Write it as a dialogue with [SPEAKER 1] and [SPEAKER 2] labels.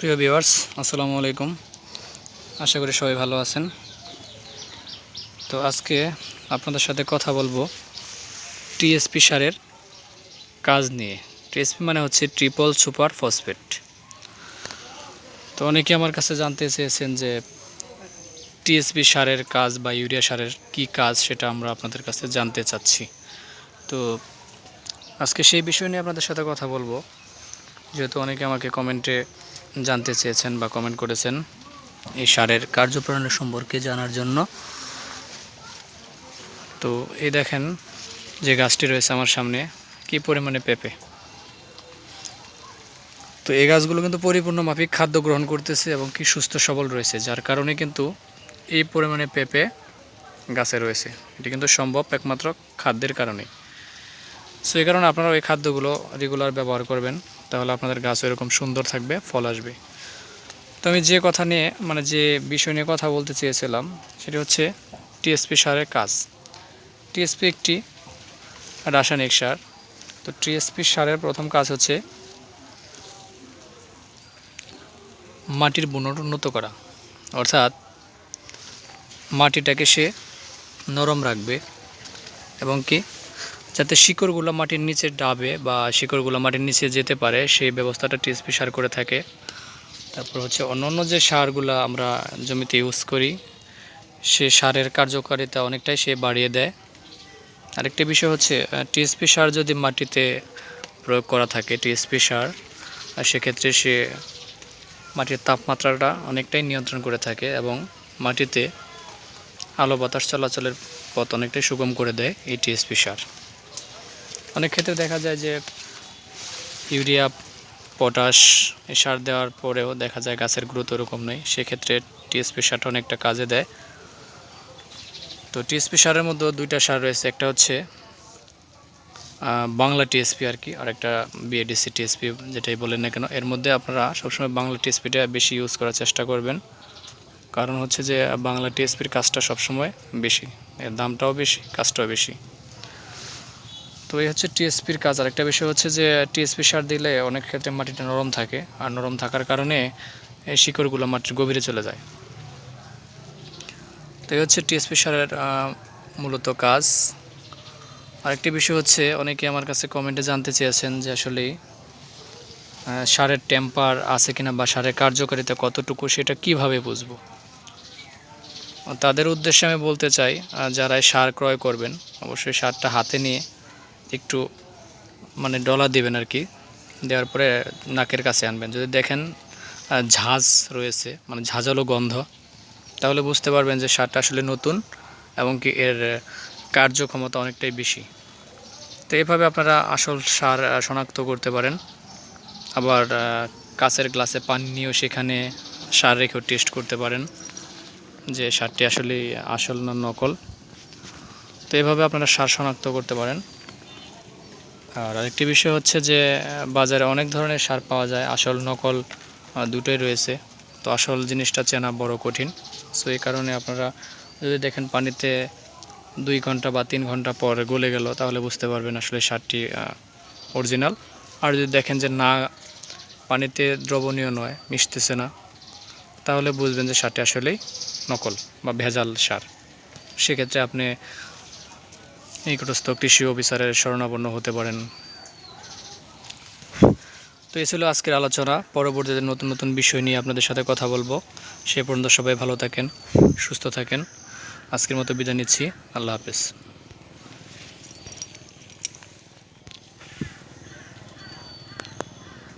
[SPEAKER 1] প্রিয় ভিউয়ার্স, আসসালামু আলাইকুম। আশা করি সবাই ভালো আছেন। তো আজকে আপনাদের সাথে কথা বলব টিএসপি সারের কাজ নিয়ে। টিএসপি মানে হচ্ছে ট্রিপল সুপার ফসফেট। তো অনেকে আমার কাছে জানতে চেয়েছেন যে টিএসপি সারের কাজ বা ইউরিয়া সারের কি কাজ সেটা আমরা আপনাদের কাছে জানতে চাচ্ছি। তো আজকে সেই বিষয় নিয়ে আপনাদের সাথে কথা বলব। যেহেতু অনেকে আমাকে কমেন্টে জানতে চেয়েছেন বা কমেন্ট করেছেন এই সারের কার্যপ্রণালী সম্পর্কে জানার জন্য। তো এই দেখেন যে গাছটি রয়েছে আমার সামনে, কি পরিমাণে পেঁপে। তো এই গাছগুলো কিন্তু পরিপূর্ণ মাফিক খাদ্য গ্রহণ করতেছে এবং কি সুস্থ সবল রয়েছে, যার কারণে কিন্তু এই পরিমাণে পেঁপে গাছে রয়েছে। এটি কিন্তু সম্ভব একমাত্র খাদ্যের কারণে সো এই কারণে আপনারা ওই খাদ্যগুলো রেগুলার ব্যবহার করবেন। তাহলে আপনাদের গাছও এরকম সুন্দর থাকবে, ফল আসবে। তো আমি যে কথা নিয়ে মানে যে বিষয় নিয়ে কথা বলতে চেয়েছিলাম, সেটি হচ্ছে টিএসপি সারের কাজ। টিএসপি একটি রাসায়নিক সার। তো টিএসপি সারের প্রথম কাজ হচ্ছে মাটির বুনট উন্নত করা। অর্থাৎ মাটিটাকে সে নরম রাখবে এবং কি যাতে শিকড়গুলো মাটির নিচে ডাবে বা শিকড়গুলো মাটির নিচে যেতে পারে, সেই ব্যবস্থাটা টিএসপি সার করে থাকে। তারপর হচ্ছে অন্যান্য যে সারগুলো আমরা জমিতে ইউজ করি, সে সারের কার্যকারিতা অনেকটাই সে বাড়িয়ে দেয়। আরেকটি বিষয় হচ্ছে টিএসপি সার যদি মাটিতে প্রয়োগ করা থাকে, টিএসপি সার আর সেক্ষেত্রে সে মাটির তাপমাত্রাটা অনেকটাই নিয়ন্ত্রণ করে থাকে এবং মাটিতে আলো বাতাস চলাচলের পথ অনেকটাই সুগম করে দেয় এই টিএসপি সার। অনেক ক্ষেত্রে দেখা যায় যে ইউরিয়া, পটাশ সার দেওয়ার পরেও দেখা যায় গাছের গ্রোথ ওরকম নেই। সেক্ষেত্রে টিএসপি সারটা অনেকটা কাজে দেয়। তো টিএসপি সারের মধ্যে দুইটা সার রয়েছে। একটা হচ্ছে বাংলা টিএসপি আর কি, আর একটা বিএডিসি টিএসপি যেটাই বলেন না কেন। এর মধ্যে আপনারা সবসময় বাংলা টিএসপিটা বেশি ইউজ করার চেষ্টা করবেন। কারণ হচ্ছে যে বাংলা টিএসপির কাজটা সবসময় বেশি, এর দামটাও বেশি কাজটাও বেশি। তো এই হচ্ছে টিএসপির কাজ। আরেকটা বিষয় হচ্ছে যে, টিএসপি সার দিলে অনেক ক্ষেত্রে মাটিটা নরম থাকে আর নরম থাকার কারণে এই শিকড়গুলো মাটির গভীরে চলে যায়। তো এই হচ্ছে টিএসপি সারের মূলত কাজ। আরেকটি বিষয় হচ্ছে, অনেকে আমার কাছে কমেন্টে জানতে চেয়েছেন যে আসলে সারের টেম্পার আছে কিনা বা সারের কার্যকারিতা কতটুকু সেটা কীভাবে বুঝব? তাদের উদ্দেশ্যে আমি বলতে চাই যারা সার ক্রয় করবেন, অবশ্যই সারটা হাতে নিয়ে একটু মানে ডলা দেবেন আর কি, দেওয়ার পরে নাকের কাছে আনবেন। যদি দেখেন ঝাঁজ রয়েছে মানে ঝাঁঝালো গন্ধ, তাহলে বুঝতে পারবেন যে সারটা আসলে নতুন এবং কি এর কার্যক্ষমতা অনেকটাই বেশি। তো এভাবে আপনারা আসল সার শনাক্ত করতে পারেন। আবার কাছের গ্লাসে পানি নিয়েও সেখানে সার রেখেও টেস্ট করতে পারেন যে সারটি আসলে আসল না নকল। তো এভাবে আপনারা সার শনাক্ত করতে পারেন। আর আরেকটি বিষয় হচ্ছে যে বাজারে অনেক ধরনের সার পাওয়া যায়। আসল, নকল দুটোই রয়েছে। তো আসল জিনিসটা চেনা বড় কঠিন। সো এই কারণে আপনারা যদি দেখেন পানিতে দুই ঘণ্টা বা তিন ঘণ্টা পর গলে গেল, তাহলে বুঝতে পারবেন আসলে সারটি অরিজিনাল আর যদি দেখেন যে না, পানিতে দ্রবণীয় নয়, মিশতেছে না, তাহলে বুঝবেন যে সারটি আসলেই নকল বা ভেজাল সার। সেক্ষেত্রে আপনি নিকটস্থ কৃষি অফিসারের শরণাপন্ন হতে পারেন। তো এ ছিল আজকের আলোচনা। পরবর্তীতে নতুন নতুন বিষয় নিয়ে আপনাদের সাথে কথা বলব, সে পর্যন্ত সবাই ভালো থাকেন, সুস্থ থাকেন। আজকের মতো বিদায় নিচ্ছি। আল্লাহ হাফেজ।